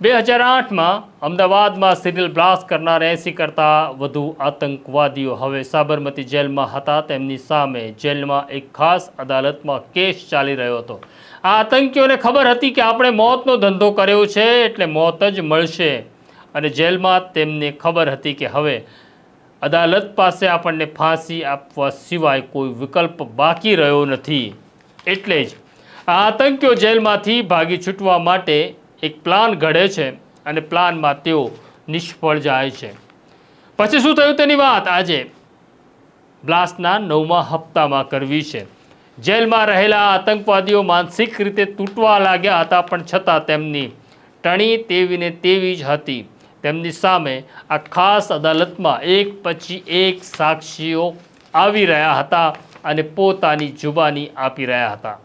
બે હજાર આઠમાં અમદાવાદમાં સિરિયલ બ્લાસ્ટ કરનાર એંસી કરતાં વધુ આતંકવાદીઓ હવે સાબરમતી જેલમાં હતા. તેમની સામે જેલમાં એક ખાસ અદાલતમાં કેસ ચાલી રહ્યો હતો. આ આતંકીઓને ખબર હતી કે આપણે મોતનો ધંધો કર્યો છે, એટલે મોત જ મળશે. અને જેલમાં તેમને ખબર હતી કે હવે અદાલત પાસે આપણને ફાંસી આપવા સિવાય કોઈ વિકલ્પ બાકી રહ્યો નથી. એટલે જ આ આતંકીઓ જેલમાંથી ભાગી છૂટવા માટે એક પ્લાન ઘડે છે અને પ્લાનમાં તેઓ નિષ્ફળ જાય છે. પછી શું થયું તેની વાત? આજે બ્લાસ્ટના નવમા હપ્તામાં કરવી છે. જેલમાં રહેલા આતંકવાદીઓ માનસિક રીતે તૂટવા લાગ્યા હતા, પણ છતાં તેમની ટણી તેવી ને તેવી જ હતી. તેમની સામે આ ખાસ અદાલતમાં એક પછી એક સાક્ષીઓ આવી રહ્યા હતા અને પોતાની જુબાની આપી રહ્યા હતા.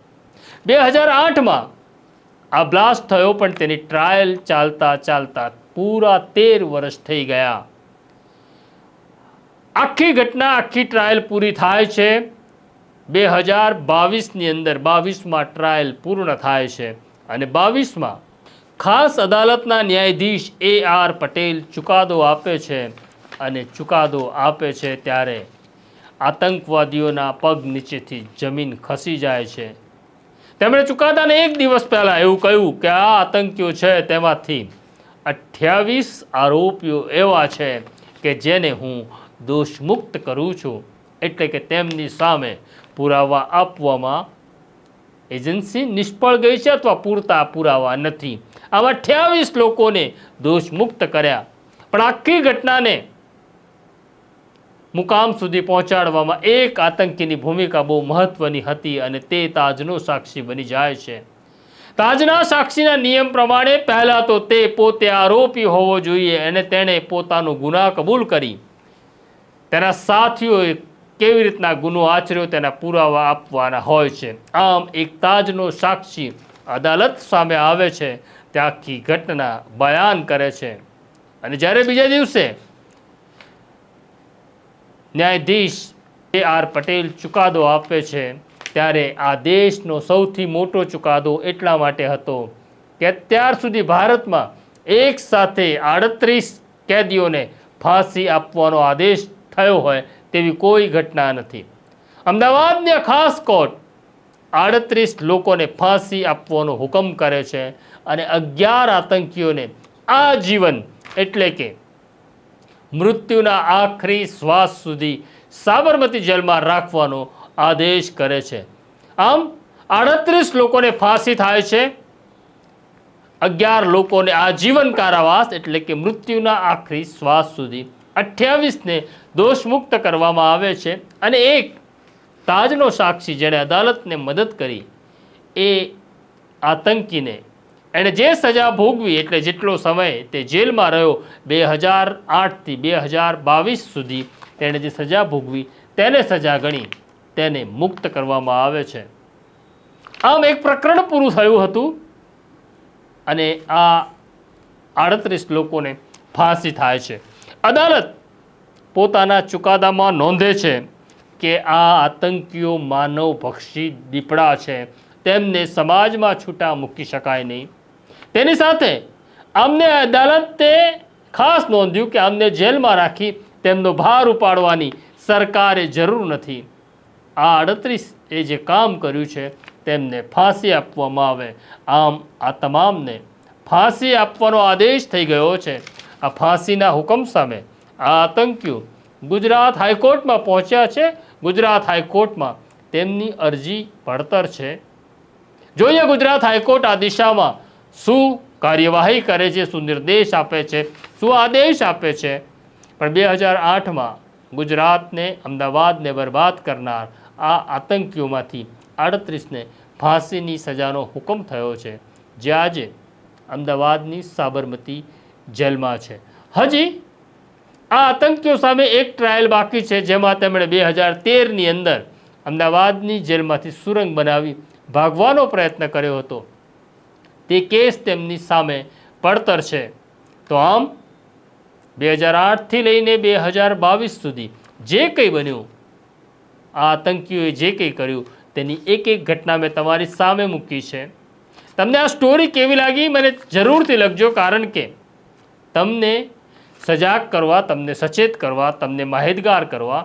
બે હજાર આઠમાં આ બ્લાસ્ટ થયો, પણ તેની ટ્રાયલ ચાલતા ચાલતા પૂરા તેર વર્ષ થઈ ગયા. આખી ઘટના, આખી ટ્રાયલ પૂરી થાય છે. બે હજાર બાવીસની અંદર બાવીસમાં ટ્રાયલ પૂર્ણ થાય છે અને બાવીસમાં ખાસ અદાલતના ન્યાયાધીશ એ આર પટેલ ચુકાદો આપે છે અને ચુકાદો આપે છે ત્યારે આતંકવાદીઓના પગ નીચેથી જમીન ખસી જાય છે. તેમણે ચુકાદાને એક દિવસ પહેલાં એવું કહ્યું કે આ આતંકીઓ છે તેમાંથી અઠ્યાવીસ આરોપીઓ એવા છે કે જેને હું દોષમુક્ત કરું છું. એટલે કે તેમની સામે પુરાવા આપવામાં એજન્સી નિષ્ફળ ગઈ છે અથવા પૂરતા પુરાવા નથી. આવા અઠ્યાવીસ લોકોને દોષમુક્ત કર્યા. પણ આખી ઘટનાને મુકામ સુધી પહોંચાડવામાં એક આતંકીની ભૂમિકા બહુ મહત્વની હતી અને તે તાજનો સાક્ષી બની જાય છે. તાજના સાક્ષીના નિયમ પ્રમાણે પહેલાં તો તે પોતે આરોપી હોવો જોઈએ અને તેણે પોતાનો ગુનાહ કબૂલ કરી. તેના સાથીઓએ કેવી રીતના ગુનો આચર્યો તેના પુરાવા આપવાના હોય છે. આમ એક તાજનો સાક્ષી અદાલત સામે આવે છે. તે આખી ઘટના બયાન કરે છે. અને જ્યારે બીજા દિવસે ન્યાયાધીશ એ આર પટેલ ચુકાદો આપે છે ત્યારે આ દેશનો સૌથી મોટો ચુકાદો એટલા માટે હતો કે અત્યાર સુધી ભારતમાં એક સાથે આડત્રીસ કેદીઓને ફાંસી આપવાનો આદેશ થયો હોય તેવી કોઈ ઘટના નથી. અમદાવાદની ખાસ કોર્ટ આડત્રીસ લોકોને ફાંસી આપવાનો હુકમ કરે છે અને અગિયાર આતંકીઓને આજીવન એટલે કે મૃત્યુના આખરી શ્વાસ સુધી સાબરમતી જેલમાં રાખવાનો આદેશ કરે છે. આમ, આડત્રીસ લોકોને ફાંસી થાય છે. અગિયાર લોકોને આજીવન કારાવાસ એટલે કે મૃત્યુના આખરી શ્વાસ સુધી અઠ્યાવીસને દોષમુક્ત કરવામાં આવે છે અને એક તાજનો સાક્ષી જેણે અદાલતને મદદ કરી એ આતંકીને એણે જે સજા ભોગવી એટલે જેટલો સમય તે જેલમાં રહ્યો, બે હજાર આઠથી બે હજાર બાવીસ સુધી તેણે જે સજા ભોગવી તેને સજા ગણી, તેને મુક્ત કરવામાં આવે છે. આમ એક પ્રકરણ પૂરું થયું હતું અને આ આડત્રીસ લોકોને ફાંસી થાય છે. અદાલત પોતાના ચુકાદામાં નોંધે છે કે આ આતંકીઓ માનવભક્ષી દીપડા છે. તેમને સમાજમાં છૂટા મૂકી શકાય નહીં. તેની સાથે અમને અદાલતે ખાસ નોંધ્યું કે અમને જેલમાં રાખી તેમનો ભાર ઉપાડવાની સરકારે જરૂર નથી. આ આડત્રીસ એ જે કામ કર્યું છે તેમને ફાંસી આપવામાં આવે. આમ આ તમામને ફાંસી આપવાનો આદેશ થઈ ગયો છે. આ ફાંસીના હુકમ સામે આ આતંકીઓ ગુજરાત હાઈકોર્ટમાં પહોંચ્યા છે. ગુજરાત હાઈકોર્ટમાં તેમની અરજી પડતર છે. જોઈએ ગુજરાત હાઈકોર્ટ આ દિશામાં શું કાર્યવાહી કરે છે, શું નિર્દેશ આપે છે, શું આદેશ આપે છે? પણ બે હજાર આઠમાં ગુજરાતને અમદાવાદને બરબાદ કરનાર આ આતંકીઓમાંથી આડત્રીસને ફાંસીની સજાનો હુકમ થયો છે, જે આજે અમદાવાદની સાબરમતી જેલમાં છે. હજી આ આતંકીઓ સામે એક ટ્રાયલ બાકી છે, જેમાં તેમણે બે હજાર તેરની અંદર અમદાવાદની જેલમાંથી સુરંગ બનાવી ભાગવાનો પ્રયત્ન કર્યો હતો. તે કેસ તેમની સામે પડતર છે. તો આમ, બે હજાર આઠથી લઈને બે હજાર બાવીસ સુધી જે કંઈ બન્યું આ આતંકીઓએ જે કંઈ કર્યું, તેની એક એક ઘટના મેં તમારી સામે મૂકી છે. તમને આ સ્ટોરી કેવી લાગી મને જરૂરથી લખજો, કારણ કે તમને સજાગ કરવા, તમને સચેત કરવા, તમને માહિતગાર કરવા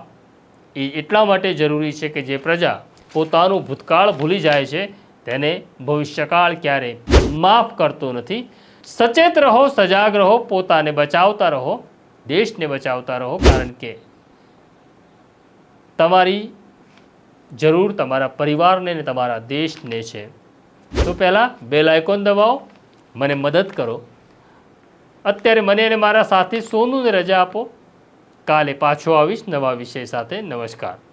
એ એટલા માટે જરૂરી છે કે જે પ્રજા પોતાનું ભૂતકાળ ભૂલી જાય છે, તેને ભવિષ્યકાળ ક્યારે માફ કરતો નથી. સચેત રહો, સજાગ રહો, પોતાને બચાવતા રહો, દેશને બચાવતા રહો, કારણ કે તમારી જરૂર તમારા પરિવારને ને તમારા દેશને છે. તો પહેલાં બેલ આઇકોન દબાવો, મને મદદ કરો. અત્યારે મને અને મારા સાથી સોનુને રજા આપો. કાલે પાછો આવીશ નવા વિષય સાથે. નમસ્કાર.